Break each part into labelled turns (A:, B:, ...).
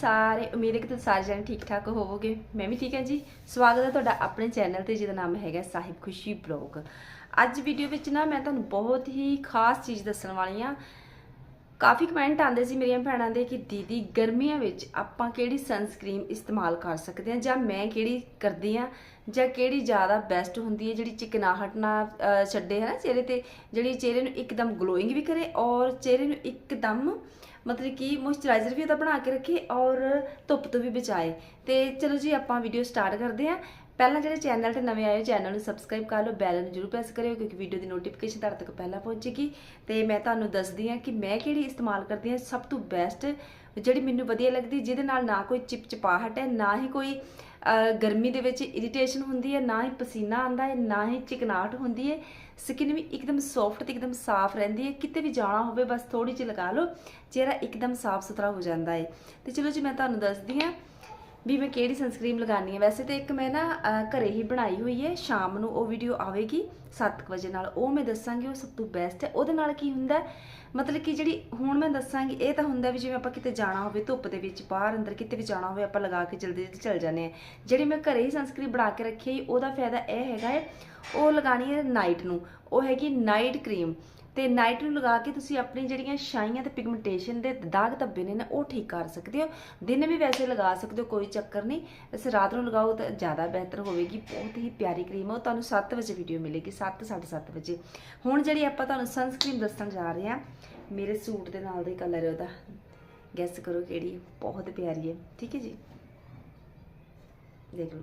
A: ਸਾਰੇ, ਉਮੀਦ ਹੈ ਕਿ ਤੁਸੀਂ ਸਾਰੇ ਜਣੇ ਠੀਕ ਠਾਕ ਹੋਵੋਗੇ। ਮੈਂ ਵੀ ਠੀਕ ਹਾਂ ਜੀ। ਸਵਾਗਤ ਹੈ ਤੁਹਾਡਾ ਆਪਣੇ ਚੈਨਲ ਤੇ, ਜਿਹਦਾ ਨਾਮ ਹੈਗਾ ਸਾਹਿਬ ਖੁਸ਼ੀ ਬਲੌਗ। ਅੱਜ ਵੀਡੀਓ ਵਿੱਚ ਨਾ ਮੈਂ ਤੁਹਾਨੂੰ ਬਹੁਤ ਹੀ ਖਾਸ ਚੀਜ਼ ਦੱਸਣ ਵਾਲੀ ਹਾਂ। ਕਾਫੀ ਕਮੈਂਟ ਆਉਂਦੇ ਸੀ ਮੇਰੀਆਂ ਭੈਣਾਂ ਦੇ ਕਿ, ਦੀਦੀ, ਗਰਮੀਆਂ ਵਿੱਚ ਆਪਾਂ ਕਿਹੜੀ ਸਨਸਕ੍ਰੀਮ ਇਸਤੇਮਾਲ ਕਰ ਸਕਦੇ ਹਾਂ? ਜਾਂ ਮੈਂ ਕਿਹੜੀ ਕਰਦੀ ਹਾਂ? ਜਾਂ ਕਿਹੜੀ ਜ਼ਿਆਦਾ ਬੈਸਟ ਹੁੰਦੀ ਹੈ? ਜਿਹੜੀ ਚਿਕਨਾਹਟ ਨਾ ਛੱਡੇ ਹੈ ਨਾ ਚਿਹਰੇ ਤੇ, ਜਿਹੜੀ ਚਿਹਰੇ ਨੂੰ ਇੱਕਦਮ ਗਲੋਇੰਗ ਵੀ ਕਰੇ ਔਰ ਚਿਹਰੇ ਨੂੰ ਇੱਕਦਮ ਮਤਲਬ ਕਿ ਮੋਇਸਚਰਾਈਜ਼ਰ ਵੀ ਉਹਦਾ ਬਣਾ ਕੇ ਰੱਖੇ ਔਰ ਧੁੱਪ ਤੋਂ ਵੀ ਬਚਾਏ। ਤੇ ਚਲੋ ਜੀ, ਆਪਾਂ ਵੀਡੀਓ ਸਟਾਰਟ ਕਰਦੇ ਹਾਂ। ਪਹਿਲਾਂ ਜਿਹੜੇ ਚੈਨਲ ਤੇ ਨਵੇਂ ਆਏ ਹੋ ਚੈਨਲ ਨੂੰ ਸਬਸਕ੍ਰਾਈਬ ਕਰ ਲਓ ਬੈਲ ਨੂੰ ਜਰੂਰ ਪ੍ਰੈਸ ਕਰਿਓ ਕਿਉਂਕਿ ਵੀਡੀਓ ਦੀ ਨੋਟੀਫਿਕੇਸ਼ਨ ਤੁਹਾਡੇ ਤੱਕ ਪਹਿਲਾਂ ਪਹੁੰਚੇਗੀ। ਤੇ ਮੈਂ ਤੁਹਾਨੂੰ ਦੱਸਦੀ ਹਾਂ ਕਿ ਮੈਂ ਕਿਹੜੀ ਇਸਤੇਮਾਲ ਕਰਦੀ ਹਾਂ, ਸਭ ਤੋਂ ਬੈਸਟ ਜਿਹੜੀ ਮੈਨੂੰ ਵਧੀਆ ਲੱਗਦੀ, ਜਿਹਦੇ ਨਾਲ ਨਾ ਕੋਈ ਚਿਪਚਿਪਾਹਟ ਹੈ, ਨਾ ਹੀ ਕੋਈ ਗਰਮੀ ਦੇ ਵਿੱਚ ਇਰੀਟੇਸ਼ਨ ਹੁੰਦੀ ਹੈ, ਨਾ ਹੀ ਪਸੀਨਾ ਆਉਂਦਾ ਹੈ, ਨਾ ਹੀ ਚਿਕਨਾਹਟ ਹੁੰਦੀ ਹੈ। ਸਕਿਨ ਵੀ ਇੱਕਦਮ ਸੌਫਟ ਤੇ ਇੱਕਦਮ ਸਾਫ਼ ਰਹਿੰਦੀ ਹੈ। ਕਿਤੇ ਵੀ ਜਾਣਾ ਹੋਵੇ, ਬਸ ਥੋੜੀ ਜਿਹੀ ਲਗਾ ਲਓ, ਚਿਹਰਾ ਇੱਕਦਮ ਸਾਫ਼ ਸੁਥਰਾ ਹੋ ਜਾਂਦਾ ਹੈ। ਤੇ ਚਲੋ ਜੀ, ਮੈਂ ਤੁਹਾਨੂੰ ਦੱਸਦੀ ਹਾਂ ਵੀ ਮੈਂ ਕਿਹੜੀ ਸਨਸਕ੍ਰੀਮ ਲਗਾਉਣੀ ਹੈ। ਵੈਸੇ ਤੇ ਇੱਕ ਮੈਂ ਨਾ ਅਹ, ਘਰੇ ਹੀ ਬਣਾਈ ਹੋਈ ਹੈ। ਸ਼ਾਮ ਨੂੰ ਉਹ ਵੀਡੀਓ ਆਵੇਗੀ 7 ਵਜੇ ਨਾਲ। ਉਹ ਮੈਂ ਦੱਸਾਂਗੀ ਉਹ ਸਭ ਤੋਂ ਬੈਸਟ ਹੈ। ਉਹਦੇ ਨਾਲ ਕੀ ਹੁੰਦਾ ਮਤਲਬ ਕਿ ਜਿਹੜੀ ਹੁਣ ਮੈਂ ਦੱਸਾਂਗੀ ਇਹ ਤਾਂ ਹੁੰਦਾ ਵੀ ਜਿਵੇਂ ਆਪਾਂ ਕਿਤੇ ਜਾਣਾ ਹੋਵੇ ਧੁੱਪ ਦੇ ਵਿੱਚ ਬਾਹਰ ਅੰਦਰ ਕਿਤੇ ਵੀ ਜਾਣਾ ਹੋਵੇ ਆਪਾਂ ਲਗਾ ਕੇ ਜਲਦੀ ਜਲਦੀ ਚੱਲ ਜਾਂਦੇ ਆ ਜਿਹੜੀ ਮੈਂ ਘਰੇ ਹੀ ਸਨਸਕ੍ਰੀਨ ਬਣਾ ਕੇ ਰੱਖੀ ਉਹਦਾ ਫਾਇਦਾ ਇਹ ਹੈਗਾ ਹੈ ਉਹ ਲਗਾਣੀ ਹੈ ਨਾਈਟ ਨੂੰ। ਉਹ ਹੈਗੀ ਨਾਈਟ ਕਰੀਮ ਤੇ ਨਾਈਟ ਨੂੰ ਲਗਾ ਕੇ ਤੁਸੀਂ ਆਪਣੀ ਜਿਹੜੀਆਂ ਛਾਈਆਂ ਤੇ ਪਿਗਮੈਂਟੇਸ਼ਨ ਦੇ ਦਾਗ ਧੱਬੇ ਨੇ ਨਾ, ਉਹ ਠੀਕ ਕਰ ਸਕਦੇ ਹੋ। ਦਿਨ ਵੀ ਵੈਸੇ ਲਗਾ ਸਕਦੇ ਹੋ, ਕੋਈ ਚੱਕਰ ਨਹੀਂ। ਵੈਸੇ ਰਾਤ ਨੂੰ ਲਗਾਓ ਤਾਂ ਜ਼ਿਆਦਾ ਬਿਹਤਰ ਹੋਵੇਗੀ, ਬਹੁਤ ਹੀ ਪਿਆਰੀ ਕਰੀਮ ਹੈ ਉਹ ਤੁਹਾਨੂੰ 7 ਵਜੇ ਵੀਡੀਓ ਮਿਲੇਗੀ 7 7:30 ਵਜੇ। ਹੁਣ ਜਿਹੜੀ ਆਪਾਂ ਤੁਹਾਨੂੰ ਸਨਸਕ੍ਰੀਨ ਦੱਸਣ ਜਾ ਰਹੇ ਹਾਂ, ਮੇਰੇ ਸੂਟ ਦੇ ਨਾਲ ਦਾ ਕਲਰ ਹੈ ਉਹਦਾ। ਗੈਸ ਕਰੋ ਕਿਹੜੀ ਬਹੁਤ ਪਿਆਰੀ ਹੈ। ਠੀਕ ਹੈ ਜੀ? ਦੇਖ ਲਓ।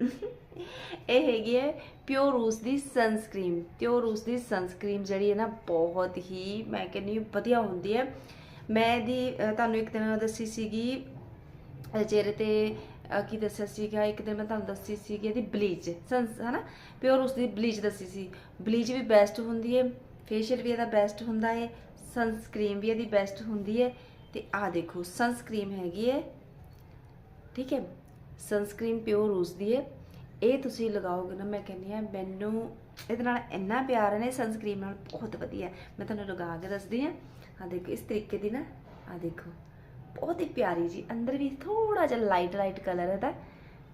A: ਇਹ ਹੈਗੀ ਹੈ ਪਿਓਰ ਰੂਸ ਦੀ ਸਨਸਕ੍ਰੀਮ ਪਿਓਰ ਰੂਸ ਦੀ ਸਨਸਕ੍ਰੀਮ ਜਿਹੜੀ ਹੈ ਨਾ ਬਹੁਤ ਹੀ ਮੈਂ ਕਹਿੰਦੀ ਵਧੀਆ ਹੁੰਦੀ ਹੈ। ਮੈਂ ਇਹਦੀ ਤੁਹਾਨੂੰ ਇੱਕ ਦਿਨ ਦੱਸੀ ਸੀਗੀ ਚਿਹਰੇ ਤੇ ਕੀ ਦੱਸਿਆ ਸੀਗਾ, ਇੱਕ ਦਿਨ ਮੈਂ ਤੁਹਾਨੂੰ ਦੱਸੀ ਸੀਗੀ ਇਹਦੀ ਬਲੀਚ ਸੰਸ ਹਨਾ? ਪਿਓਰ ਉਸ ਦੀ ਬਲੀਚ ਦੱਸੀ ਸੀ। ਬਲੀਚ ਵੀ ਬੈਸਟ ਹੁੰਦੀ ਹੈ ਫੇਸ਼ੀਅਲ ਵੀ ਇਹਦਾ ਬੈਸਟ ਹੁੰਦਾ ਹੈ ਸਨਸਕ੍ਰੀਮ ਵੀ ਇਹਦੀ ਬੈਸਟ ਹੁੰਦੀ ਹੈ। ਤੇ ਆਹ ਦੇਖੋ ਸਨਸਕ੍ਰੀਮ ਹੈਗੀ ਹੈ, ਠੀਕ ਹੈ? ਸਨਸਕ੍ਰੀਨ ਪਿਓਰ ਰੂਸ ਦੀ ਹੈ। ਇਹ ਤੁਸੀਂ ਲਗਾਓਗੇ ਨਾ, ਮੈਂ ਕਹਿੰਦੀ ਆ ਮੈਨੂੰ ਇਹਦੇ ਨਾਲ ਇੰਨਾ ਪਿਆਰ ਹੈ ਨਾ ਸਨਸਕ੍ਰੀਨ ਨਾਲ ਬਹੁਤ ਵਧੀਆ ਮੈਂ ਤੁਹਾਨੂੰ ਲਗਾ ਕੇ ਦੱਸਦੀ ਆ ਆ ਦੇਖੋ, ਇਸ ਤਰੀਕੇ ਦੀ ਨਾ ਆ ਦੇਖੋ, ਬਹੁਤ ਹੀ ਪਿਆਰੀ ਜੀ। ਅੰਦਰ ਵੀ ਥੋੜਾ ਜਿਹਾ ਲਾਈਟ ਲਾਈਟ ਕਲਰ ਹੈ ਦਾ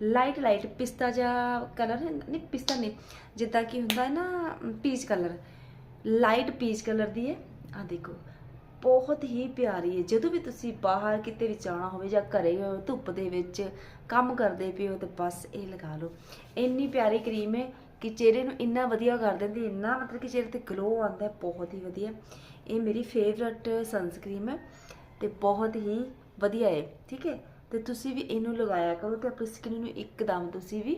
A: ਲਾਈਟ ਲਾਈਟ ਪਿਸਤਾ ਜਿਹਾ ਕਲਰ ਨਹੀਂ, ਪਿਸਤਾ ਨਹੀਂ, ਜਿੱਦਾਂ ਕਿ ਹੁੰਦਾ ਹੈ ਨਾ peach colour light peach colour ਦੀ ਹੈ। ਆ ਦੇਖੋ ਬਹੁਤ ਹੀ ਪਿਆਰੀ ਹੈ। ਜਦੋਂ ਵੀ ਤੁਸੀਂ ਬਾਹਰ ਕਿਤੇ ਵੀ ਜਾਣਾ ਹੋਵੇ ਜਾਂ ਘਰੇ ਹੋ ਧੁੱਪ ਦੇ ਵਿੱਚ ਕੰਮ ਕਰਦੇ ਪਏ ਹੋ ਤੇ ਬਸ ਇਹ ਲਗਾ ਲਓ। ਇੰਨੀ ਪਿਆਰੀ ਕਰੀਮ ਹੈ ਕਿ ਚਿਹਰੇ ਨੂੰ ਇੰਨਾ ਵਧੀਆ ਕਰ ਦਿੰਦੀ ਇੰਨਾ ਮਤਲਬ ਕਿ ਚਿਹਰੇ ਤੇ ਗਲੋ ਆਉਂਦਾ ਬਹੁਤ ਹੀ ਵਧੀਆ। ਇਹ ਮੇਰੀ ਫੇਵਰਟ ਸਨਸਕ੍ਰੀਮ ਹੈ ਤੇ ਬਹੁਤ ਹੀ ਵਧੀਆ ਹੈ। ਠੀਕ ਹੈ? ਤੇ ਤੁਸੀਂ ਵੀ ਇਹਨੂੰ ਲਗਾਇਆ ਕਰੋ ਤੇ ਆਪਣੀ ਸਕਿਨ ਨੂੰ ਇੱਕਦਮ ਤੁਸੀਂ ਵੀ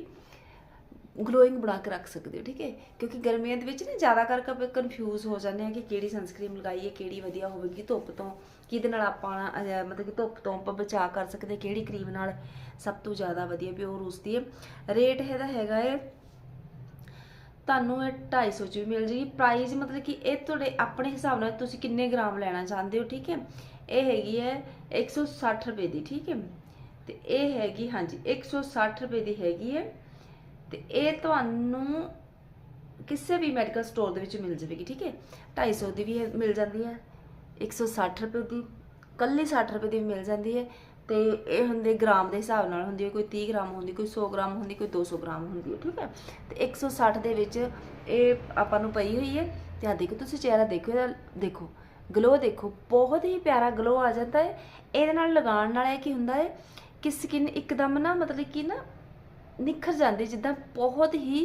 A: ਗਲੋਇੰਗ ਬਣਾ ਕੇ ਰੱਖ ਸਕਦੇ ਹੋ ਠੀਕ ਹੈ? ਕਿਉਂਕਿ ਗਰਮੀਆਂ ਦੇ ਵਿੱਚ ਨਾ ਜ਼ਿਆਦਾ ਕਰਕੇ ਆਪਾਂ ਕਨਫਿਊਜ਼ ਹੋ ਜਾਂਦੇ ਆ ਕਿ ਕਿਹੜੀ ਸਨਸਕ੍ਰੀਮ ਲਗਾਈਏ ਕਿਹੜੀ ਵਧੀਆ ਹੋਵੇਗੀ ਧੁੱਪ ਤੋਂ ਕਿਹਦੇ ਨਾਲ ਆਪਾਂ ਅਹ, ਮਤਲਬ ਕਿ ਧੁੱਪ ਤੋਂ ਆਪਾਂ ਬਚਾ ਕਰ ਸਕਦੇ ਕਿਹੜੀ ਕਰੀਮ ਨਾਲ ਸਭ ਤੋਂ ਜ਼ਿਆਦਾ ਵਧੀਆ ਪਿਓਰ ਉਸ ਦੀ ਹੈ। ਰੇਟ ਇਹਦਾ ਹੈਗਾ ਹੈ ਤੁਹਾਨੂੰ ਇਹ 250 ਚ ਵੀ ਮਿਲ ਜੇਗੀ। ਪ੍ਰਾਈਸ ਮਤਲਬ ਕਿ ਇਹ ਤੁਹਾਡੇ ਆਪਣੇ ਹਿਸਾਬ ਨਾਲ ਤੁਸੀਂ ਕਿੰਨੇ ਗ੍ਰਾਮ ਲੈਣਾ ਚਾਹੁੰਦੇ ਹੋ ਠੀਕ ਹੈ? ਇਹ ਹੈਗੀ ਹੈ 160 ਰੁਪਏ ਦੀ ਠੀਕ ਹੈ? ਤੇ ਇਹ ਹੈਗੀ ਹਾਂਜੀ 160 ਰੁਪਏ ਦੀ ਹੈਗੀ ਹੈ ਤੇ ਇਹ ਤੁਹਾਨੂੰ ਕਿਸੇ ਵੀ ਮੈਡੀਕਲ ਸਟੋਰ ਦੇ ਵਿੱਚ ਮਿਲ ਜਾਵੇਗੀ, ਠੀਕ ਹੈ? 250 ਦੀ ਵੀ ਇਹ ਮਿਲ ਜਾਂਦੀ ਹੈ 160 ਰੁਪਏ ਦੀ ਕੱਲੀ 60 ਰੁਪਏ ਦੀ ਵੀ ਮਿਲ ਜਾਂਦੀ ਹੈ ਤੇ ਇਹ ਹੁੰਦੇ ਗ੍ਰਾਮ ਦੇ ਹਿਸਾਬ ਨਾਲ ਹੁੰਦੀ ਹੈ, ਕੋਈ 30 ਗ੍ਰਾਮ ਹੁੰਦੀ, ਕੋਈ 100 ਗ੍ਰਾਮ ਹੁੰਦੀ, ਕੋਈ 200 ਗ੍ਰਾਮ ਹੁੰਦੀ ਹੈ, ਠੀਕ ਹੈ? ਤੇ 160 ਦੇ ਵਿੱਚ ਇਹ ਆਪਾਂ ਨੂੰ ਪਈ ਹੋਈ ਹੈ ਤੇ ਆ ਦੇਖੋ, ਤੁਸੀਂ ਚਿਹਰਾ ਦੇਖੋ, ਇਹਦਾ ਦੇਖੋ ਗਲੋ ਦੇਖੋ, ਬਹੁਤ ਹੀ ਪਿਆਰਾ ਗਲੋ ਆ ਜਾਂਦਾ ਹੈ। ਇਹਦੇ ਨਾਲ ਲਗਾਉਣ ਨਾਲ ਇਹ ਕੀ ਹੁੰਦਾ ਹੈ ਕਿ ਸਕਿਨ ਇੱਕਦਮ ਨਾ ਮਤਲਬ ਕਿ ਨਾ ਨਿਖਰ ਜਾਂਦੀ ਜਿੱਦਾਂ ਬਹੁਤ ਹੀ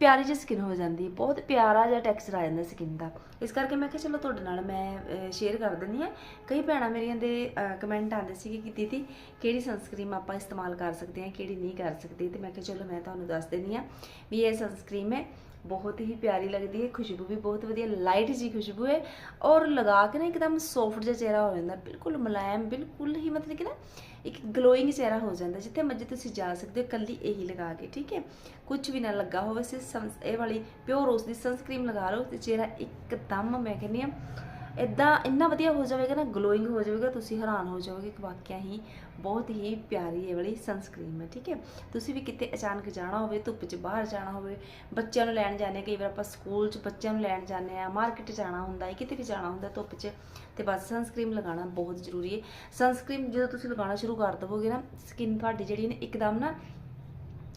A: ਪਿਆਰੀ ਜਿਹੀ ਸਕਿਨ ਹੋ ਜਾਂਦੀ ਬਹੁਤ ਪਿਆਰਾ ਜਿਹਾ ਟੈਕਸਚਰ ਆ ਜਾਂਦਾ ਸਕਿਨ ਦਾ। ਇਸ ਕਰਕੇ ਮੈਂ ਕਿਹਾ ਚਲੋ ਤੁਹਾਡੇ ਨਾਲ ਮੈਂ ਸ਼ੇਅਰ ਕਰ ਦਿੰਦੀ ਹਾਂ। ਕਈ ਭੈਣਾਂ ਮੇਰੀਆਂ ਦੇ ਕਮੈਂਟ ਆਉਂਦੇ ਸੀਗੇ ਕਿ ਦੀਦੀ, ਕਿਹੜੀ ਸਨਸਕ੍ਰੀਮ ਆਪਾਂ ਇਸਤੇਮਾਲ ਕਰ ਸਕਦੇ ਹਾਂ, ਕਿਹੜੀ ਨਹੀਂ ਕਰ ਸਕਦੇ? ਤੇ ਮੈਂ ਕਿਹਾ ਚਲੋ ਮੈਂ ਤੁਹਾਨੂੰ ਦੱਸ ਦਿੰਦੀ ਹਾਂ ਵੀ ਇਹ ਸਨਸਕ੍ਰੀਮ ਹੈ। ਬਹੁਤ ਹੀ ਪਿਆਰੀ ਲੱਗਦੀ ਹੈ, ਖੁਸ਼ਬੂ ਵੀ ਬਹੁਤ ਵਧੀਆ ਲਾਈਟ ਜੀ ਖੁਸ਼ਬੂ ਹੈ ਔਰ ਲਗਾ ਕੇ ਨਾ ਇੱਕਦਮ ਸੌਫਟ ਜਿਹਾ ਚਿਹਰਾ ਹੋ ਜਾਂਦਾ, ਬਿਲਕੁਲ ਮੁਲਾਇਮ, ਬਿਲਕੁਲ ਹੀ ਮਤਲਬ ਕਿ ਨਾ ਇੱਕ ਗਲੋਇੰਗ ਚਿਹਰਾ ਹੋ ਜਾਂਦਾ, ਜਿੱਥੇ ਮਰਜ਼ੀ ਤੁਸੀਂ ਜਾ ਸਕਦੇ ਹੋ ਕੱਲੀ ਇਹੀ ਲਗਾ ਕੇ, ਠੀਕ ਹੈ? ਕੁਝ ਵੀ ਨਾ ਲੱਗਾ ਹੋਵੇ, ਸਿਰਫ ਸਨ- ਇਹ ਵਾਲੀ ਪਿਓਰ ਰੋਸ ਦੀ ਸਨਸਕ੍ਰੀਮ ਲਗਾ ਲਓ, ਤੇ ਚਿਹਰਾ ਇੱਕਦਮ, ਮੈਂ ਕਹਿੰਦੀ ਆ ਇਦਾਂ ਇੰਨਾ ਵਧੀਆ ਹੋ ਜਾਵੇਗਾ ਨਾ ਗਲੋਇੰਗ ਹੋ ਜਾਵੇਗਾ, ਤੁਸੀਂ ਹੈਰਾਨ ਹੋ ਜਾਓਗੇ ਕਿ ਵਾਕਿਆ ਹੀ ਬਹੁਤ ਹੀ ਪਿਆਰੀ ਇਹ ਵਾਲੀ ਸਨਸਕ੍ਰੀਨ ਹੈ, ਠੀਕ ਹੈ। ਤੁਸੀਂ ਵੀ ਕਿਤੇ ਅਚਾਨਕ ਜਾਣਾ ਹੋਵੇ, ਧੁੱਪ 'ਚ ਬਾਹਰ ਜਾਣਾ ਹੋਵੇ, ਬੱਚਿਆਂ ਨੂੰ ਲੈਣ ਜਾਂਦੇ ਕਈ ਵਾਰ ਆਪਾਂ ਸਕੂਲ 'ਚ ਬੱਚਿਆਂ ਨੂੰ ਲੈਣ ਜਾਂਦੇ ਆ ਮਾਰਕੀਟ ਜਾਣਾ ਹੁੰਦਾ ਹੈ ਕਿਤੇ ਵੀ ਜਾਣਾ ਹੁੰਦਾ ਧੁੱਪ 'ਚ, ਤੇ ਬਸ ਸਨਸਕ੍ਰੀਨ ਲਗਾਉਣਾ ਬਹੁਤ ਜ਼ਰੂਰੀ ਹੈ। ਸਨਸਕ੍ਰੀਨ ਜਦੋਂ ਤੁਸੀਂ ਲਗਾਉਣਾ ਸ਼ੁਰੂ ਕਰ ਦਵੋਗੇ ਨਾ ਸਕਿਨ ਤੁਹਾਡੀ ਜਿਹੜੀ ਨੇ ਇੱਕਦਮ ਨਾ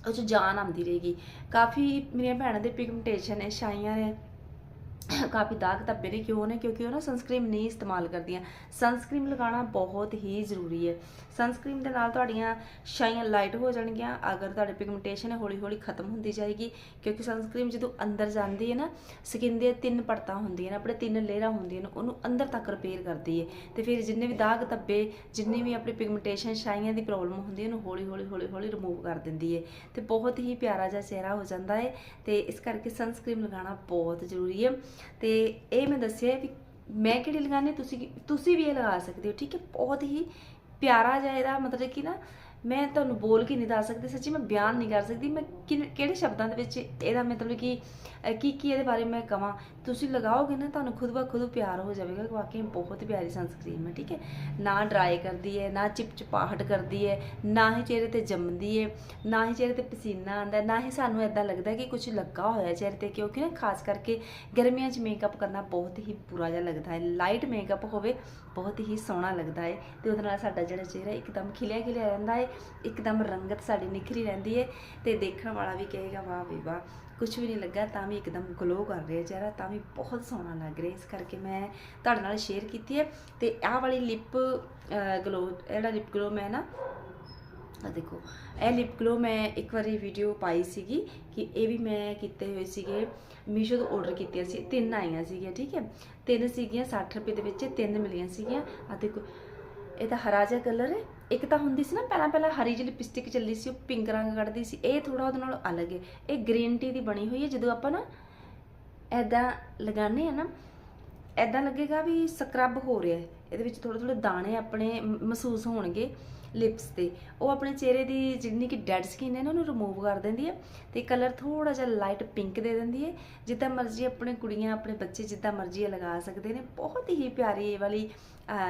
A: ਉਹ 'ਚ ਜਾਨ ਆਉਂਦੀ ਰਹੇਗੀ। ਕਾਫੀ ਮੇਰੀਆਂ ਭੈਣਾਂ ਦੇ ਪਿਗਮੈਂਟੇਸ਼ਨ ਹੈ, ਛਾਈਆਂ ਨੇ ਕਾਫੀ ਦਾਗ ਧੱਬੇ ਨੇ ਕਿਉਂ ਨੇ? ਕਿਉਂਕਿ ਉਹ ਨਾ ਸਨਸਕ੍ਰੀਨ ਨਹੀਂ ਇਸਤੇਮਾਲ ਕਰਦੀਆਂ। ਸਨਸਕ੍ਰੀਨ ਲਗਾਉਣਾ ਬਹੁਤ ਹੀ ਜ਼ਰੂਰੀ ਹੈ। ਸਨਸਕ੍ਰੀਨ ਦੇ ਨਾਲ ਤੁਹਾਡੀਆਂ ਛਾਈਆਂ ਲਾਈਟ ਹੋ ਜਾਣਗੀਆਂ। ਅਗਰ ਤੁਹਾਡੀ ਪਿਗਮੈਂਟੇਸ਼ਨ ਹੈ ਹੌਲੀ ਹੌਲੀ ਖਤਮ ਹੁੰਦੀ ਜਾਏਗੀ, ਕਿਉਂਕਿ ਸਨਸਕ੍ਰੀਨ ਜਦੋਂ ਅੰਦਰ ਜਾਂਦੀ ਹੈ ਨਾ ਸਕਿਨ ਦੇ ਤਿੰਨ ਪਰਤਾਂ ਹੁੰਦੀਆਂ ਨੇ, ਆਪਣੇ ਤਿੰਨ ਲੇਅਰਾਂ ਹੁੰਦੀਆਂ ਨੇ, ਉਹਨੂੰ ਅੰਦਰ ਤੱਕ ਰਿਪੇਅਰ ਕਰਦੀ ਹੈ। ਤੇ ਫਿਰ ਜਿੰਨੇ ਵੀ ਦਾਗ ਧੱਬੇ, ਜਿੰਨੀ ਵੀ ਆਪਣੀ ਪਿਗਮੈਂਟੇਸ਼ਨ ਛਾਈਆਂ ਦੀ ਪ੍ਰੋਬਲਮ ਹੁੰਦੀ ਹੈ, ਉਹਨੂੰ ਹੌਲੀ ਹੌਲੀ ਹੌਲੀ ਹੌਲੀ ਰਿਮੂਵ ਕਰ ਦਿੰਦੀ ਹੈ। ਤੇ ਬਹੁਤ ਹੀ ਪਿਆਰਾ ਜਿਹਾ ਚਿਹਰਾ ਹੋ ਜਾਂਦਾ ਹੈ। ਤੇ ਇਸ ਕਰਕੇ ਸਨਸਕ੍ਰੀਨ ਲਗਾਉਣਾ ਬਹੁਤ ਜ਼ਰੂਰੀ ਹੈ। ਤੇ ਇਹ ਮੈਂ ਦੱਸਿਆ ਵੀ ਮੈਂ ਕਿਹੜੀ ਲਗਾਉਣੀ ਤੁਸੀਂ ਤੁਸੀਂ ਵੀ ਇਹ ਲਗਾ ਸਕਦੇ ਹੋ, ਠੀਕ ਹੈ? ਬਹੁਤ ਹੀ ਪਿਆਰਾ ਜਿਹਾ ਇਹਦਾ ਮਤਲਬ ਕਿ ਨਾ ਮੈਂ ਤੁਹਾਨੂੰ ਬੋਲ ਕੇ ਨਹੀਂ ਦੱਸ ਸਕਦੀ, ਸੱਚੀ ਮੈਂ ਬਿਆਨ ਨਹੀਂ ਕਰ ਸਕਦੀ, ਮੈਂ ਕਿਨ- ਕਿਹੜੇ ਸ਼ਬਦਾਂ ਦੇ ਵਿੱਚ ਇਹਦਾ ਮਤਲਬ ਕਿ ਕੀ ਕੀ ਇਹਦੇ ਬਾਰੇ ਮੈਂ ਕਹਾਂ ਤੁਸੀਂ ਲਗਾਓਗੇ ਨਾ, ਤੁਹਾਨੂੰ ਖੁਦ ਬਾ ਖੁਦ ਪਿਆਰ ਹੋ ਜਾਵੇਗਾ ਕਿ ਵਾਕਈ ਬਹੁਤ ਪਿਆਰੀ ਸਨਸਕ੍ਰੀਨ ਹੈ, ਠੀਕ ਹੈ? ਨਾ ਡਰਾਈ ਕਰਦੀ ਹੈ, ਨਾ ਚਿਪਚਿਪਾਹਟ ਕਰਦੀ ਹੈ, ਨਾ ਹੀ ਚਿਹਰੇ ਤੇ ਜੰਮਦੀ ਹੈ, ਨਾ ਹੀ ਚਿਹਰੇ ਤੇ ਪਸੀਨਾ ਆਉਂਦਾ, ਨਾ ਹੀ ਸਾਨੂੰ ਐਦਾਂ ਲੱਗਦਾ ਕਿ ਕੁਝ ਲੱਗਾ ਹੋਇਆ ਚਿਹਰੇ ਤੇ, ਕਿਉਂਕਿ ਨਾ ਖਾਸ ਕਰਕੇ ਗਰਮੀਆਂ 'ਚ ਮੇਕਅਪ ਕਰਨਾ ਬਹੁਤ ਹੀ ਬੁਰਾ ਜਿਹਾ ਲੱਗਦਾ ਹੈ। ਲਾਈਟ ਮੇਕਅਪ ਹੋਵੇ, ਬਹੁਤ ਹੀ ਸੋਹਣਾ ਲੱਗਦਾ ਹੈ ਤੇ ਉਹਦੇ ਨਾਲ ਸਾਡਾ ਜਿਹੜਾ ਚਿਹਰਾ ਇੱਕਦਮ ਖਿਲਿਆ ਖਿਲਿਆ ਰਹਿੰਦਾ ਹੈ ਇੱਕਦਮ ਰੰਗਤ ਸਾਡੀ ਨਿਖਰੀ ਰਹਿੰਦੀ ਹੈ ਤੇ ਦੇਖਣ ਵਾਲਾ ਵੀ ਕਹੇਗਾ, ਵਾਹ ਵੀ ਵਾਹ। ਕੁਝ ਵੀ ਨਹੀਂ ਲੱਗਾ, ਤਾਂ ਵੀ ਇੱਕਦਮ ਗਲੋ ਕਰ ਰਿਹਾ ਚਿਹਰਾ, ਤਾਂ ਵੀ ਬਹੁਤ ਸੋਹਣਾ ਲੱਗ ਰਿਹਾ। ਇਸ ਕਰਕੇ ਮੈਂ ਤੁਹਾਡੇ ਨਾਲ ਸ਼ੇਅਰ ਕੀਤੀ ਹੈ ਤੇ ਆਹ ਵਾਲੀ ਲਿਪ ਗਲੋ ਜਿਹੜਾ ਲਿਪ ਗਲੋ ਮੈਂ ਨਾ ਆ ਦੇਖੋ, ਇਹ ਲਿਪ ਗਲੋ ਮੈਂ ਇੱਕ ਵਾਰੀ ਵੀਡੀਓ ਪਾਈ ਸੀਗੀ ਕਿ ਇਹ ਵੀ ਮੈਂ ਕੀਤੇ ਹੋਏ ਸੀਗੇ, ਮੀਸ਼ੋ ਤੋਂ ਆਰਡਰ ਕੀਤੀਆਂ ਸੀ, ਤਿੰਨ ਆਈਆਂ ਸੀਗੀਆਂ, ਠੀਕ ਹੈ ਤਿੰਨ ਸੀਗੀਆਂ 60 ਰੁਪਏ ਦੇ ਵਿੱਚ ਤਿੰਨ ਮਿਲੀਆਂ ਸੀਗੀਆਂ। ਆ ਦੇਖੋ ਇਹ ਤਾਂ ਹਰਾ ਜਿਹਾ ਕਲਰ ਹੈ। ਇੱਕ ਤਾਂ ਹੁੰਦੀ ਸੀ ਨਾ, ਪਹਿਲਾਂ ਪਹਿਲਾਂ ਹਰੀ ਜਿਹੀ ਲਿਪਸਟਿਕ ਚੱਲੀ ਸੀ, ਉਹ ਪਿੰਕ ਰੰਗ ਕੱਢਦੀ ਸੀ। ਇਹ ਥੋੜਾ ਉਹਦੇ ਨਾਲੋਂ ਅਲੱਗ ਹੈ। ਇਹ ਗ੍ਰੀਨ ਟੀ ਦੀ ਬਣੀ ਹੋਈ ਹੈ। ਜਦੋਂ ਆਪਾਂ ਨਾ ਐਦਾਂ ਲਗਾਉਂਦੇ ਆ ਨਾ ਐਦਾਂ ਲੱਗੇਗਾ ਵੀ ਸਕਰਬ ਹੋ ਰਿਹਾ ਹੈ। ਇਹਦੇ ਵਿੱਚ ਥੋੜੇ ਥੋੜੇ ਦਾਣੇ ਆਪਣੇ ਮਹਿਸੂਸ ਹੋਣਗੇ ਲਿਪਸ ਤੇ। ਉਹ ਆਪਣੇ ਚਿਹਰੇ ਦੀ ਜਿੰਨੀ ਕਿ ਡੈਡ ਸਕਿਨ ਹੈ ਨਾ, ਉਹਨੂੰ ਰਿਮੂਵ ਕਰ ਦਿੰਦੀ ਹੈ ਤੇ ਕਲਰ ਥੋੜਾ ਜਿਹਾ ਲਾਈਟ ਪਿੰਕ ਦੇ ਦਿੰਦੀ ਹੈ। ਜਿੱਦਾਂ ਮਰਜ਼ੀ ਆਪਣੇ ਕੁੜੀਆਂ, ਆਪਣੇ ਬੱਚੇ ਜਿੱਦਾਂ ਮਰਜ਼ੀ ਇਹ ਲਗਾ ਸਕਦੇ ਨੇ। ਬਹੁਤ ਹੀ ਪਿਆਰੀ ਇਹ ਵਾਲੀ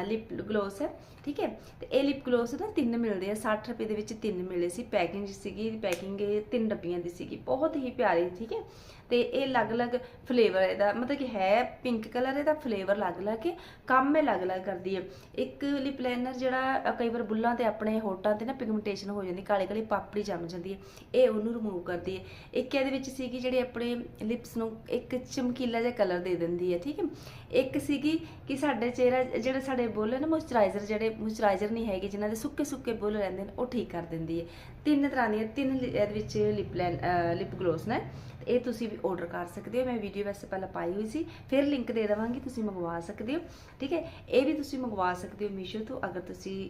A: ਲਿਪ ਗਲੋਸ ਹੈ, ਠੀਕ ਹੈ? ਤੇ ਇਹ ਲਿਪ ਗਲੋਸ ਨਾ ਤਿੰਨ ਮਿਲਦੇ ਆ 60 ਰੁਪਏ ਦੇ ਵਿੱਚ ਤਿੰਨ ਮਿਲੇ ਸੀ ਪੈਕਿੰਗ ਸੀਗੀ ਪੈਕਿੰਗ ਇਹ ਤਿੰਨ ਡੱਬੀਆਂ ਦੀ ਸੀਗੀ, ਬਹੁਤ ਹੀ ਪਿਆਰੀ, ਠੀਕ ਹੈ? ਤੇ ਇਹ ਅਲੱਗ-ਅਲੱਗ ਫਲੇਵਰ ਇਹਦਾ, ਮਤਲਬ ਕਿ ਹੈ ਪਿੰਕ ਕਲਰ ਇਹਦਾ ਫਲੇਵਰ ਅਲੱਗ-ਅਲੱਗ ਹੈ, ਕੰਮ ਇਹ ਅਲੱਗ-ਅਲੱਗ ਕਰਦੀ ਹੈ। ਇੱਕ ਲਿਪ ਲਾਈਨਰ ਜਿਹੜਾ ਕਈ ਵਾਰ ਬੁੱਲਾਂ ਤੇ ਆਪਣੇ ਹੋਟਾਂ ਤੇ ਨਾ ਪਿਗਮੈਂਟੇਸ਼ਨ ਹੋ ਜਾਂਦੀ, ਕਾਲੇ ਕਾਲੇ ਪਾਪੜੀ ਜੰਮ ਜਾਂਦੀ ਹੈ, ਇਹ ਉਹਨੂੰ ਰਿਮੂਵ ਕਰਦੀ ਹੈ। ਇੱਕ ਇਹਦੇ ਵਿੱਚ ਸੀਗੀ ਜਿਹੜੇ ਆਪਣੇ ਲਿਪਸ ਨੂੰ ਇੱਕ ਚਮਕੀਲਾ ਜਿਹਾ ਕਲਰ ਦੇ ਦਿੰਦੀ ਹੈ, ਠੀਕ ਹੈ? ਇੱਕ ਸੀਗੀ ਕਿ ਸਾਡਾ ਚਿਹਰਾ ਜਿਹੜਾ ਸਾਡੇ ਬੁੱਲ ਨਾ ਮੋਇਸਚਰਾਈਜ਼ਰ ਜਿਹੜੇ ਮੋਇਸਚਰਾਈਜ਼ਰ ਨਹੀਂ ਹੈਗੇ, ਜਿਨ੍ਹਾਂ ਦੇ ਸੁੱਕੇ ਸੁੱਕੇ ਬੁੱਲ ਰਹਿੰਦੇ ਨੇ, ਉਹ ਠੀਕ ਕਰ ਦਿੰਦੀ ਹੈ। ਤਿੰਨ ਤਰ੍ਹਾਂ ਦੀਆਂ, ਤਿੰਨ ਇਹਦੇ ਵਿੱਚ ਲਿਪ ਲਾਈਨ ਲਿਪ ਗਲੋਸ ਨੇ। ਤੇ ਇਹ ਤੁਸੀਂ ਵੀ ਆਰਡਰ ਕਰ ਸਕਦੇ ਹੋ। ਮੈਂ ਵੀਡੀਓ ਵੈਸੇ ਪਹਿਲਾਂ ਪਾਈ ਹੋਈ ਸੀ। ਫਿਰ ਲਿੰਕ ਦੇ ਦੇਵਾਂਗੀ, ਤੁਸੀਂ ਮੰਗਵਾ ਸਕਦੇ ਹੋ। ਠੀਕ ਹੈ? ਇਹ ਵੀ ਤੁਸੀਂ ਮੰਗਵਾ ਸਕਦੇ ਹੋ ਮੀਸ਼ੋ ਤੋਂ। ਅਗਰ ਤੁਸੀਂ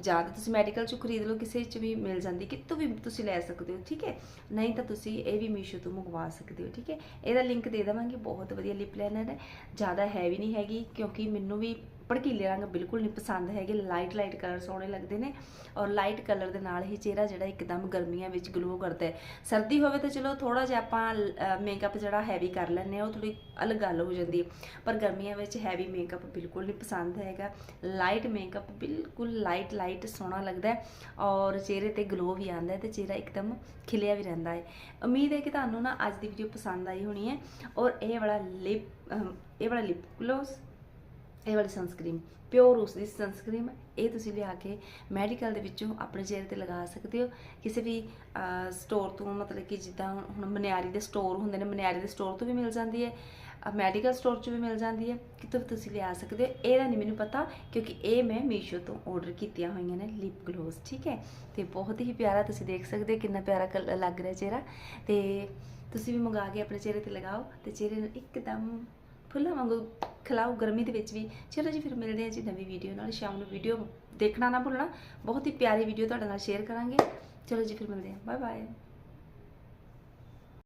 A: ਜਾਂ ਤਾਂ ਤੁਸੀਂ ਮੈਡੀਕਲ ਚੋਂ ਖਰੀਦ ਲਓ, ਕਿਸੇ ਚ ਵੀ ਮਿਲ ਜਾਂਦੀ ਕਿਤੋਂ ਵੀ ਤੁਸੀਂ ਲੈ ਸਕਦੇ ਹੋ, ਠੀਕ ਹੈ? ਨਹੀਂ ਤਾਂ ਤੁਸੀਂ ਇਹ ਵੀ ਮੀਸ਼ੋ ਤੋਂ ਮੰਗਵਾ ਸਕਦੇ ਹੋ, ਠੀਕ ਹੈ? ਇਹਦਾ ਲਿੰਕ ਦੇ ਦੇਵਾਂਗੇ, ਬਹੁਤ ਵਧੀਆ ਲਿਪ ਲਾਈਨਰ ਹੈ, ਜ਼ਿਆਦਾ ਹੈਵੀ ਨਹੀਂ ਹੈਗੀ, ਕਿਉਂਕਿ ਮੈਨੂੰ ਵੀ ਭੜਕੀਲੇ ਰੰਗ ਬਿਲਕੁਲ ਨਹੀਂ ਪਸੰਦ ਹੈਗੇ ਲਾਈਟ ਲਾਈਟ ਕਲਰ ਸੋਹਣੇ ਲੱਗਦੇ ਨੇ ਔਰ ਲਾਈਟ ਕਲਰ ਦੇ ਨਾਲ ਹੀ ਚਿਹਰਾ ਜਿਹੜਾ ਇੱਕਦਮ ਗਰਮੀਆਂ ਵਿੱਚ ਗਲੋ ਕਰਦਾ ਹੈ। ਸਰਦੀ ਹੋਵੇ ਤਾਂ ਚਲੋ ਥੋੜਾ ਜਿਹਾ ਆਪਾਂ ਮੇਕਅਪ ਜਿਹੜਾ ਹੈਵੀ ਕਰ ਲੈਂਦੇ ਆ ਉਹ ਥੋੜੀ ਅਲੱਗ ਗੱਲ ਹੋ ਜਾਂਦੀ ਹੈ। ਪਰ ਗਰਮੀਆਂ ਵਿੱਚ ਹੈਵੀ ਮੇਕਅਪ ਬਿਲਕੁਲ ਨਹੀਂ ਪਸੰਦ ਹੈਗਾ। ਲਾਈਟ ਮੇਕਅਪ ਬਿਲਕੁਲ ਲਾਈਟ ਲਾਈਟ ਸੋਹਣਾ ਲੱਗਦਾ ਹੈ ਔਰ ਚਿਹਰੇ ਤੇ ਗਲੋ ਵੀ ਆਉਂਦਾ ਹੈ ਤੇ ਚਿਹਰਾ ਇੱਕਦਮ ਖਿਲਿਆ ਵੀ ਰਹਿੰਦਾ ਹੈ। ਉਮੀਦ ਹੈ ਕਿ ਤੁਹਾਨੂੰ ਨਾ ਅੱਜ ਦੀ ਵੀਡੀਓ ਪਸੰਦ ਆਈ ਹੋਣੀ ਹੈ ਔਰ ਇਹ ਵਾਲਾ ਲਿਪ ਇਹ ਵਾਲਾ ਲਿਪ ਗਲੋਸ ਇਹ ਵਾਲੀ ਸਨਸਕ੍ਰੀਨ ਪਿਓਰ ਉਸ ਦੀ ਸਨਸਕ੍ਰੀਨ ਇਹ ਤੁਸੀਂ ਲਿਆ ਕੇ ਮੈਡੀਕਲ ਦੇ ਵਿੱਚੋਂ ਆਪਣੇ ਚਿਹਰੇ ਤੇ ਲਗਾ ਸਕਦੇ ਹੋ। ਕਿਸੇ ਵੀ ਸਟੋਰ ਤੋਂ ਮਤਲਬ ਕਿ ਜਿੱਦਾਂ ਹੁਣ ਮਨਿਆਰੀ ਦੇ ਸਟੋਰ ਹੁੰਦੇ ਨੇ, ਮਨਿਆਰੀ ਦੇ ਸਟੋਰ ਤੋਂ ਵੀ ਮਿਲ ਜਾਂਦੀ ਹੈ ਮੈਡੀਕਲ ਸਟੋਰ 'ਚ ਵੀ ਮਿਲ ਜਾਂਦੀ ਹੈ। ਕਿਤੋਂ ਵੀ ਤੁਸੀਂ ਲਿਆ ਸਕਦੇ ਹੋ। ਇਹਦਾ ਨਹੀਂ ਮੈਨੂੰ ਪਤਾ, ਕਿਉਂਕਿ ਇਹ ਮੈਂ ਮੀਸ਼ੋ ਤੋਂ ਆਰਡਰ ਕੀਤੀਆਂ ਹੋਈਆਂ ਨੇ ਲਿਪ ਗਲੋਸ ਠੀਕ ਹੈ। ਤੇ ਬਹੁਤ ਹੀ ਪਿਆਰਾ ਤੁਸੀਂ ਦੇਖ ਸਕਦੇ ਹੋ ਕਿੰਨਾ ਪਿਆਰਾ ਕਲ- ਲੱਗ ਰਿਹਾ ਚਿਹਰਾ। ਤੇ ਤੁਸੀਂ ਵੀ ਮੰਗਾ ਕੇ ਆਪਣੇ ਚਿਹਰੇ ਤੇ ਲਗਾਓ ਤੇ ਚਿਹਰੇ ਨੂੰ ਇੱਕਦਮ ਫੁੱਲਾਂ ਵਾਂਗੂ ਖਿਲਾਓ ਗਰਮੀ ਦੇ ਵਿੱਚ ਵੀ। ਚਲੋ ਜੀ, ਫਿਰ ਮਿਲਦੇ ਹਾਂ ਜੀ ਨਵੀਂ ਵੀਡੀਓ ਨਾਲ। ਸ਼ਾਮ ਨੂੰ ਵੀਡੀਓ ਦੇਖਣਾ ਨਾ ਭੁੱਲਣਾ। ਬਹੁਤ ਹੀ ਪਿਆਰੀ ਵੀਡੀਓ ਤੁਹਾਡੇ ਨਾਲ ਸ਼ੇਅਰ ਕਰਾਂਗੇ। ਚਲੋ ਜੀ, ਫਿਰ ਮਿਲਦੇ ਹਾਂ। Bye bye